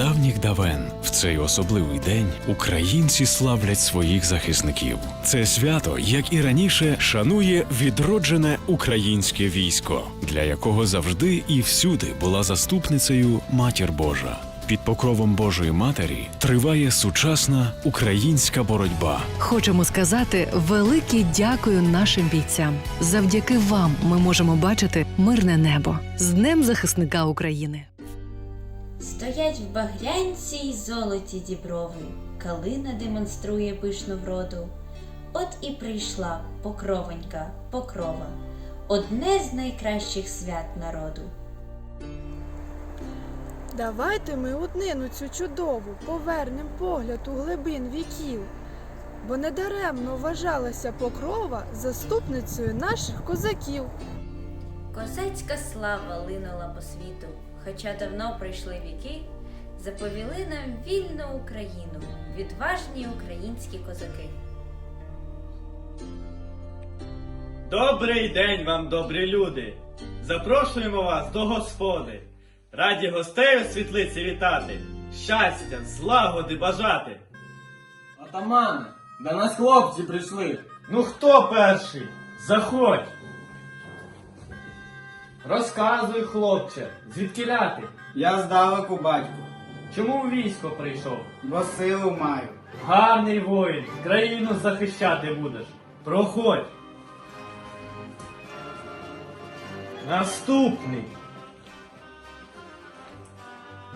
давніх давен в цей особливий день українці славлять своїх захисників. Це свято, як і раніше, шанує відроджене українське військо, для якого завжди і всюди була заступницею Матір Божа. Під покровом Божої Матері триває сучасна українська боротьба. Хочемо сказати велике дякую нашим бійцям. Завдяки вам ми можемо бачити мирне небо з Днем захисника України. Стоять в багрянці й золоті діброви, калина демонструє пишну вроду. От і прийшла покровонька, покрова, одне з найкращих свят народу. Давайте ми у днину цю чудову повернем погляд у глибин віків, бо недаремно вважалася покрова заступницею наших козаків. Козацька слава линула по світу, хоча давно пройшли віки, заповіли нам вільну Україну, відважні українські козаки. Добрий день вам, добрі люди! Запрошуємо вас до Господи! Раді гостей у світлиці вітати, щастя, злагоди бажати. Атамане, до нас хлопці прийшли. Ну хто перший? Заходь! Розказуй, хлопче, звідки ляти? Я здалеку, батьку, Чому в військо прийшов? бо силу маю. Гарний воїн, країну захищати будеш. Проходь. Наступний.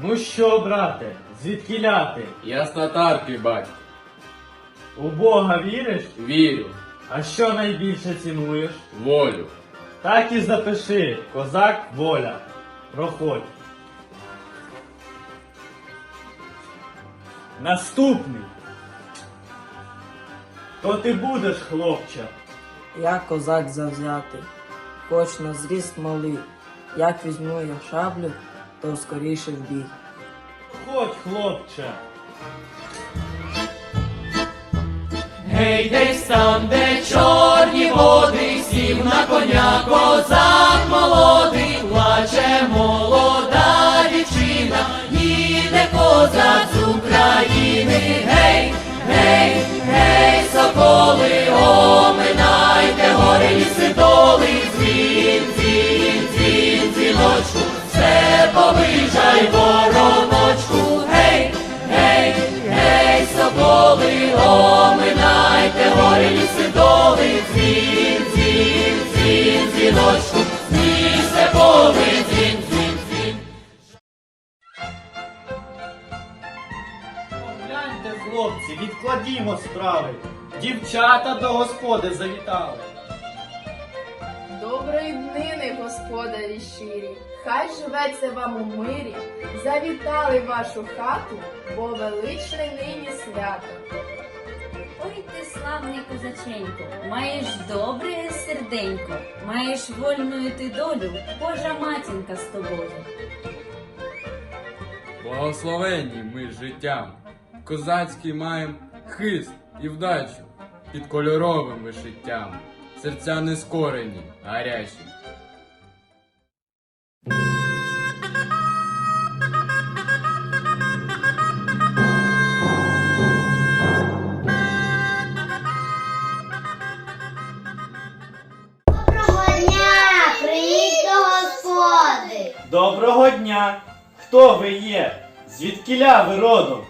Ну що, брате, звідки ляти? Я з татарки, батько. У Бога віриш? Вірю, А що найбільше цінуєш? волю. Так і запиши, козак воля. Проходь. Наступний. То ти будеш, хлопче. Я козак завзятий, хоч на зріст малий. Як візьму я шаблю, то скоріше в бій. Ходь, хлопче. Гей, десь там, де чорні води, сів на коня козак молодий, плаче молода дівчина, їде козак з України. Гей, гей, гей, соколи, оминайте гори ліси доли, дзвін, дзвін, дзвін, дзвіночку, все повижай вороночку. Оминайте гори ліси доли, дзвін, дзвін, дзвін, дзвіночку, місце поли, дзвін, дзвін, дзвін. Гляньте, хлопці, відкладімо справи. Дівчата до господи завітали. Доброї днини, господарі щирі, хай живеться вам у мирі, завітали вашу хату, бо величне нині свято. Славний козаченько, маєш добре серденько, маєш вольну ти долю, Божа матінка з тобою. Благословенні ми життям. Козацький маєм хист і вдачу під кольоровим вишиттям. Серця не скорені, гарячі. Доброго! Хто ви є? Звідкіля ви родом?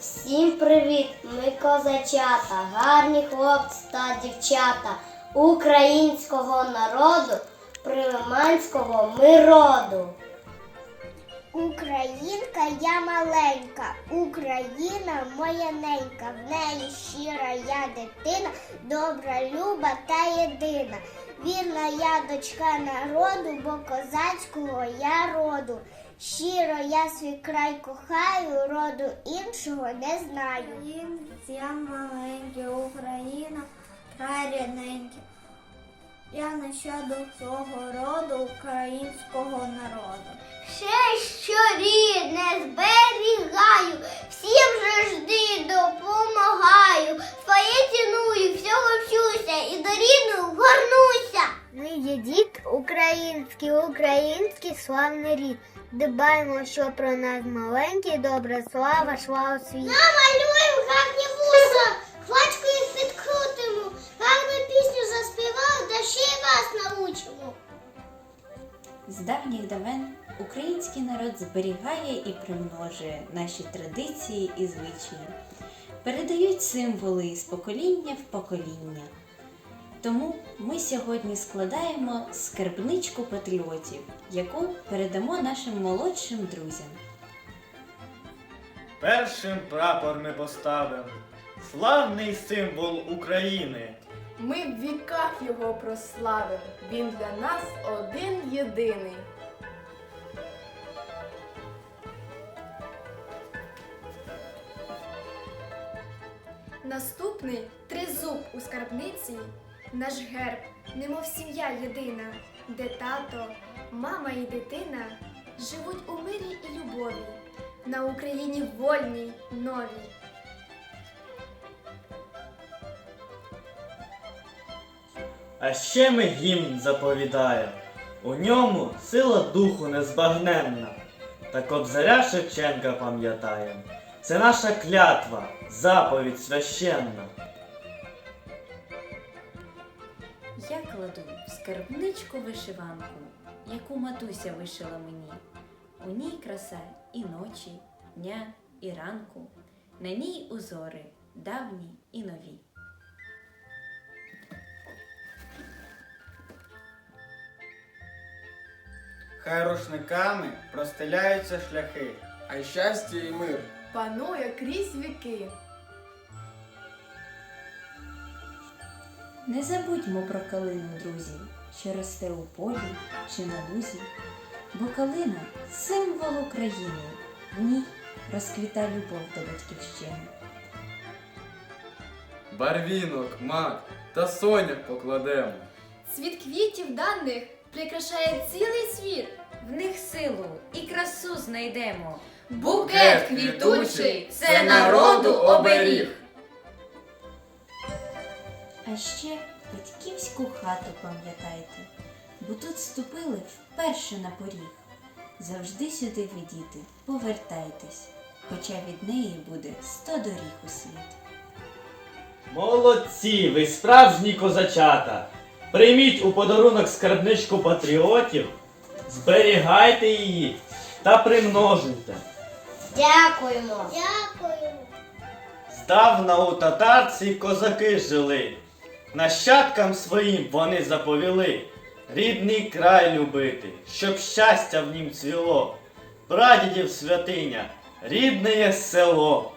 Всім привіт! Ми козачата, гарні хлопці та дівчата українського народу, прилиманського ми роду. Українка я маленька, Україна моя ненька, в неї щира я дитина, добра, люба та єдина. Вірна я дочка народу, бо козацького я роду. Щиро я свій край кохаю, роду іншого не знаю. Я маленька Україна, край рідненький. Я нащадок свого роду, українського народу. Ще що рідне зберігаю, всім завжди допомагаю. Своє ціную, всього вчуся і до рідного горнуся. Ми є дід український, український славний рід. Дбаємо, що про нас маленькі, добра слава шла у світ. Намалюємо гарні вуса, хвачку їх підкрутимо, гарну пісню заспівали, та ще й вас научимо. З давніх давен український народ зберігає і примножує наші традиції і звичаї, передають символи з покоління в покоління. Тому ми сьогодні складаємо скарбничку патріотів, яку передамо нашим молодшим друзям. Першим прапор ми поставимо. Славний символ України. Ми в віках його прославимо. Він для нас один єдиний. Наступний тризуб у скарбниці, наш герб, немов сім'я єдина, де тато, мама і дитина живуть у мирі і любові, на Україні вольній, новій. А ще ми гімн заповідаємо. У ньому сила духу незбагненна. Та кобзаря Шевченка пам'ятаєм. Це наша клятва, заповідь священна. Скарбничку вишиванку, яку матуся вишила мені. У ній краса і ночі, дня і ранку, на ній узори давні і нові. Хай рушниками простеляються шляхи. А й щастя і мир. Панує крізь віки. Не забудьмо про калину, друзі, що росте у полі чи на лузі, бо калина символ України, в ній розквіта любов до батьківщини. Барвінок, мак та соняк покладемо. Світ квітів даних прикрашає цілий світ. В них силу і красу знайдемо. Букет квітучий – це народу оберіг. А ще батьківську хату пам'ятайте, бо тут ступили вперше на поріг. Завжди сюди ви, діти, повертайтесь, хоча від неї буде сто доріг у світ. Молодці, ви справжні козачата! Прийміть у подарунок скарбничку патріотів, зберігайте її та примножуйте. Дякуємо. Дякуємо. Здавна у татарці козаки жили, нащадкам своїм вони заповіли рідний край любити, щоб щастя в нім цвіло, прадідів святиня, рідне село.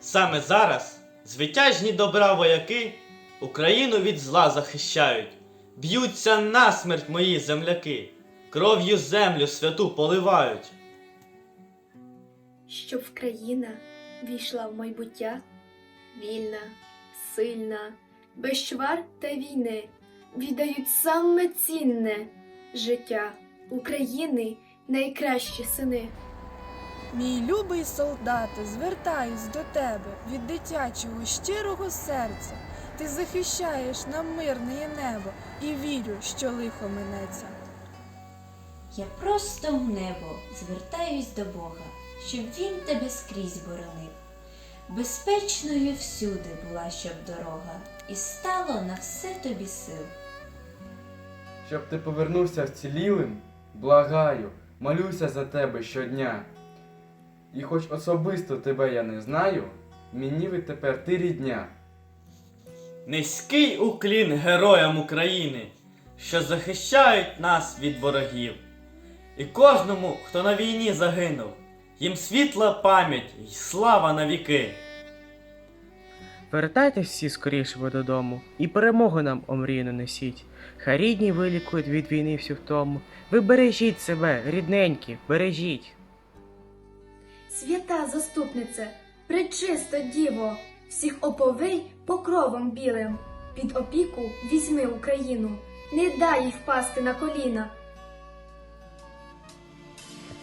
Саме зараз звитяжні добра вояки Україну від зла захищають, б'ються насмерть мої земляки, кров'ю землю святу поливають. Щоб країна війшла в майбуття, вільна, сильна, без чвар та війни, віддають саме цінне життя України найкращі сини. Мій любий солдате, звертаюсь до тебе від дитячого щирого серця. Ти захищаєш нам мирне небо і вірю, що лихо минеться. Я просто в небо звертаюсь до Бога, щоб він тебе скрізь боронив. Безпечною всюди була щоб дорога, і стало на все тобі сил. Щоб ти повернувся вцілілим, благаю, молюся за тебе щодня. І хоч особисто тебе я не знаю, мені відтепер ти рідня. Низький уклін героям України, що захищають нас від ворогів. І кожному, хто на війні загинув, їм світла пам'ять й слава на віки. Вертайтесь всі скоріше ви додому, і перемогу нам омрійно несіть. Хай рідні вилікують від війни всю втому. Ви бережіть себе, рідненькі, бережіть. Свята заступнице, пречисто діво, всіх оповий покровом білим. Під опіку візьми Україну, не дай їй впасти на коліна.